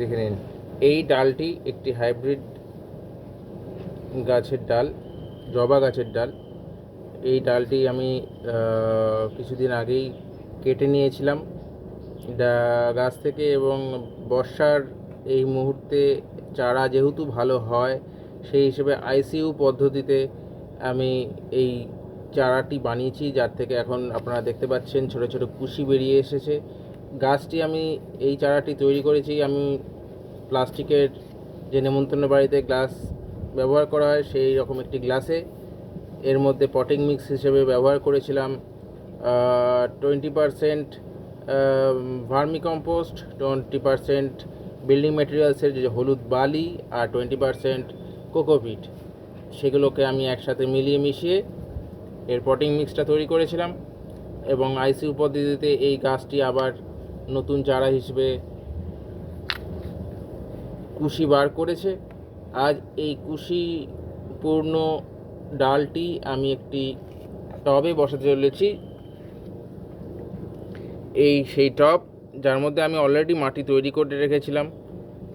দেখে নিন। এই ডালটি একটি হাইব্রিড গাছের ডাল, জবা গাছের ডাল। এই ডালটি আমি কিছুদিন আগেই কেটে নিয়েছিলাম। গাছ থেকে এবং বর্ষার এই মুহূর্তে চারা যেহেতু ভালো হয়, সেই হিসেবে আইসিইউ পদ্ধতিতে আমি এই চারাটি বানিয়েছি, যার থেকে এখন আপনারা দেখতে পাচ্ছেন ছোট ছোট কুশি বেরিয়ে এসেছে। গাছটি আমি, এই চারাটি তৈরি করেছি। আমি প্লাস্টিকের যে নেমন্তন্ন বাড়িতে গ্লাস ব্যবহার করা হয়, সেই রকম একটি গ্লাসে। এর মধ্যে পটিং মিক্স হিসেবে ব্যবহার করেছিলাম। Twenty percent vermicompost twenty percent building ম্যাটেরিয়ালসের যে হলুদ বালি আর টোয়েন্টি পারসেন্ট কোকোপিট। সেগুলোকে আমি একসাথে মিলিয়ে মিশিয়ে এর পটিং মিক্সটা তৈরি করেছিলাম এবং আইসিউ পদ্ধতিতে এই গাছটি আবার নতুন চারা হিসেবে কুশি বার করেছে। আজ এই কুশি পূর্ণ ডালটি আমি একটি টবে বসাতে চলেছি। এই সেই টব, যার মধ্যে আমি অলরেডি মাটি তৈরি করে রেখেছিলাম।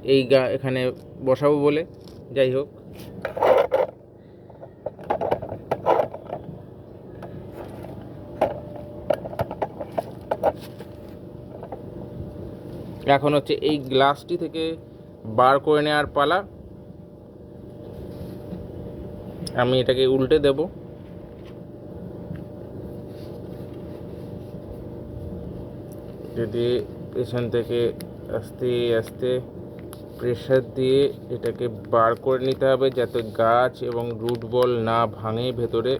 এই গা এখানে বসাবো বলে। যাই হোক। এখন হচ্ছে এই গ্লাসটি থেকে বার করে নেওয়ার পালা। আমি এটাকে উল্টে দেব। যদি পেছন থেকে আস্তে আস্তে প্রেশার দিয়ে এটাকে বার করে নিতে হবে, যাতে গাছ এবং রুট বল না ভাঙে ভেতরে।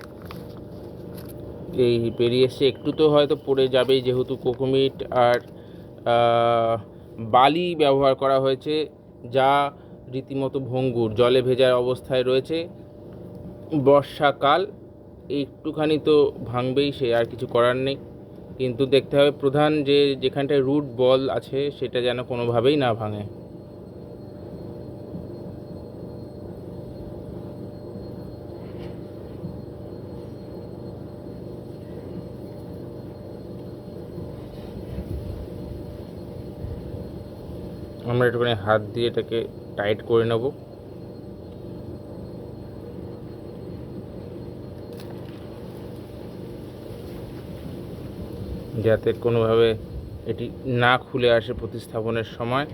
এই বেরিয়ে এসে একটু তো হয়তো পড়ে যাবেই, যেহেতু কোকোমিট আর বালি ব্যবহার করা হয়েছে, যা রীতিমতো ভঙ্গুর, জলে ভেজার অবস্থায় রয়েছে। বর্ষাকাল, একটুখানি তো ভাঙবেই সে, আর কিছু করার নেই। কিন্তু দেখতে হবে, প্রধান যে, যেখানটায় রুট বল আছে, সেটা যেন কোনোভাবেই না ভাঙে। আমরা একটুখানি হাত দিয়ে এটাকে টাইট করে নেব। যাতে কোনোভাবে এটি না খুলে আসে প্রতিস্থাপনের সময়।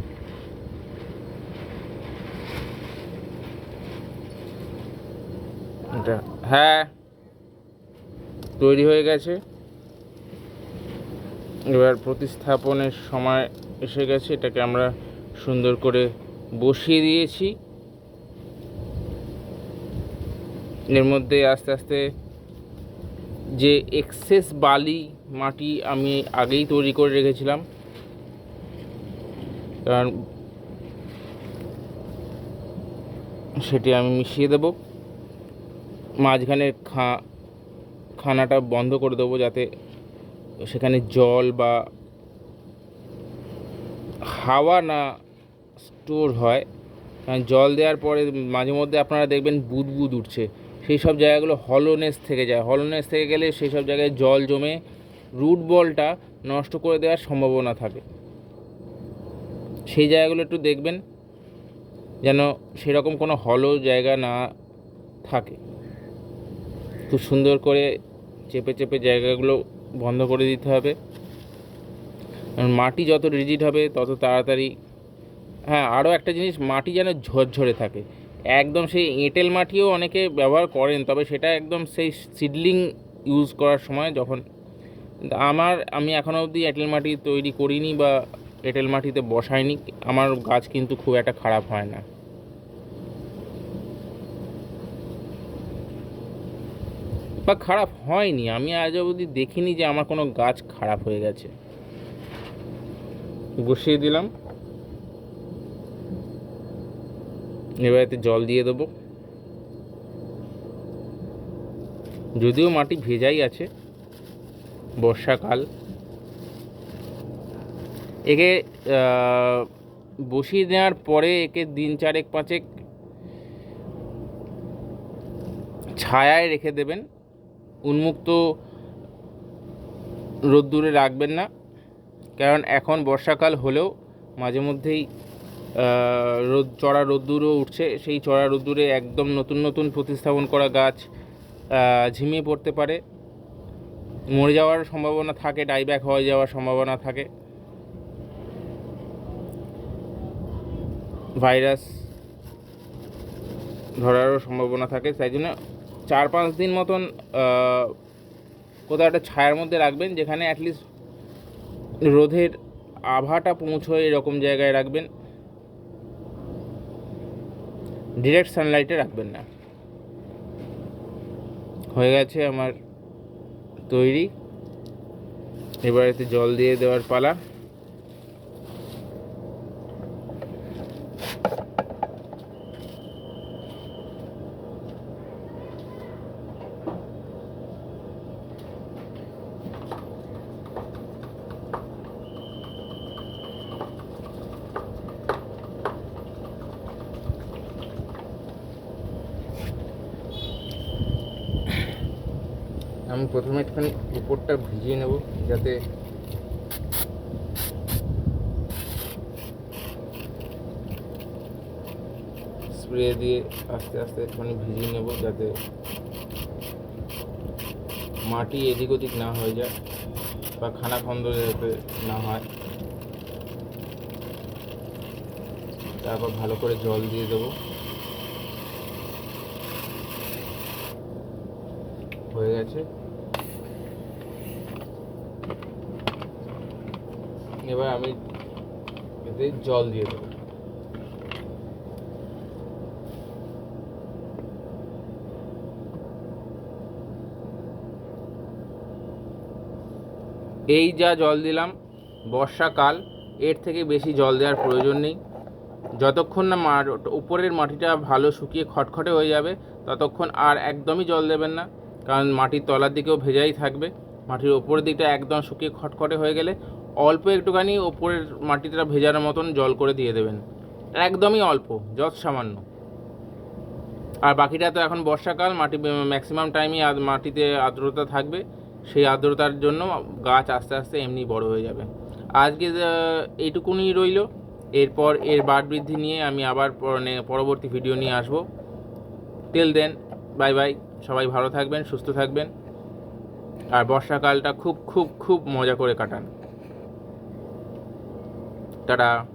এটা হ্যাঁ তৈরি হয়ে গেছে। এবার প্রতিস্থাপনের সময় এসে গেছে, এটাকে আমরা সুন্দর করে বসিয়ে দিয়েছি। এর মধ্যে আস্তে আস্তে যে এক্সেস বালি মাটি আমি আগেই তৈরি করে রেখেছিলাম। কারণ সেটি আমি মিশিয়ে দেব। মাঝখানে খা, খানাটা বন্ধ করে দেবো যাতে সেখানে জল বা হাওয়া না স্টোর হয়। কারণ জল দেওয়ার পরে মাঝে মধ্যে আপনারা দেখবেন বুদবুদ উঠছে। সেই সব জায়গাগুলো হলোনেস থেকে যায়। হলোনেস থেকে গেলে সেই সব জায়গায় জল জমে রুট বলটা নষ্ট করে দেওয়ার সম্ভাবনা থাকে। সেই জায়গাগুলো একটু দেখবেন যেন সেরকম কোনো হলো জায়গা না থাকে। খুব সুন্দর করে চেপে চেপে জায়গাগুলো বন্ধ করে দিতে হবে। মাটি যত রিজিড হবে, তত তাড়াতাড়ি হ্যাঁ আরও একটা জিনিস, মাটি যেন ঝরঝরে থাকে। একদম সেই এঁটেল মাটিও অনেকে ব্যবহার করেন, তবে সেটা একদম সেই সিডলিং ইউজ করার সময় যখন আমার, আমি এখনও অবধি এঁটেল মাটি তৈরি করিনি বা এঁটেল মাটিতে বসাইনি, আমার গাছ কিন্তু খুব একটা খারাপ হয় না। বা খারাপ হয়নি, আমি আজ অবধি দেখিনি যে আমার কোনো গাছ খারাপ হয়ে গেছে। বসিয়ে দিলাম। এবার এতে জল দিয়ে দেবো। যদিও মাটি ভেজাই আছে, বর্ষাকাল। একে বসিয়ে দেওয়ার পরে একে দিন চারেক পাঁচেক ছায়ায় রেখে দেবেন। উন্মুক্ত রোদ্দুরে রাখবেন না, কারণ এখন বর্ষাকাল হলেও মাঝে মধ্যেই রোদ চড়া রোদ্দুরও উঠছে। সেই চড়া রোদ্দুরে একদম নতুন নতুন প্রতিস্থাপন করা গাছ ঝিমিয়ে পড়তে পারে। মরে যাওয়ার সম্ভাবনা থাকে ডাইব্যাক হয়ে যাওয়ার সম্ভাবনা থাকে। ভাইরাস ধরারও সম্ভাবনা থাকে। তাই জন্য চার পাঁচ দিন মতন কোথাও একটা ছায়ার মধ্যে রাখবেন, যেখানে অ্যাটলিস্ট রোধের আভাটা পৌঁছয় এরকম জায়গায় রাখবেন। ডিরেক্ট সানলাইটে রাখবেন না। হয়ে গেছে আমার তৈরি। এবার এতে জল দিয়ে দেওয়ার পালা। আমি প্রথমে একটুখানি উপরটা ভিজিয়ে নেব যাতে স্প্রে দিয়ে আস্তে আস্তে একটুখানি ভিজিয়ে নেব যাতে মাটি এদিক ওদিক না হয়ে যায় বা খানা খন্দ যাতে না হয়। তারপর ভালো করে জল দিয়ে দেবো হয়ে গেছে এবার আমি এতে জল দিয়ে দেবো। এই যা জল দিলাম, বর্ষাকাল, এর থেকে বেশি জল দেওয়ার প্রয়োজন নেই। যতক্ষণ না মার উপরের মাটিটা ভালো শুকিয়ে খটখটে হয়ে যাবে, ততক্ষণ আর একদমই জল দেবেন না। কারণ মাটির তলার দিকেও ভেজাই থাকবে। মাটির ওপরের দিকটা একদম শুকিয়ে খটখটে হয়ে গেলে অল্প একটুখানি ওপরের মাটিটা ভেজার মতন জল করে দিয়ে দেবেন। একদমই অল্প, যত সামান্য। আর বাকিটা তো এখন বর্ষাকাল, মাটি ম্যাক্সিমাম টাইমই মাটিতে আর্দ্রতা থাকবে। সেই আর্দ্রতার জন্য গাছ আস্তে আস্তে এমনি বড় হয়ে যাবে। আজকে এইটুকুনি রইল। এরপর এর বাড় বৃদ্ধি নিয়ে আমি আবার পরে- পরবর্তী ভিডিও নিয়ে আসব। টেল দেন বাই বাই সবাই ভালো থাকবেন সুস্থ থাকবেন। আর বর্ষাকালটা খুব খুব খুব মজা করে কাটান। টাটা।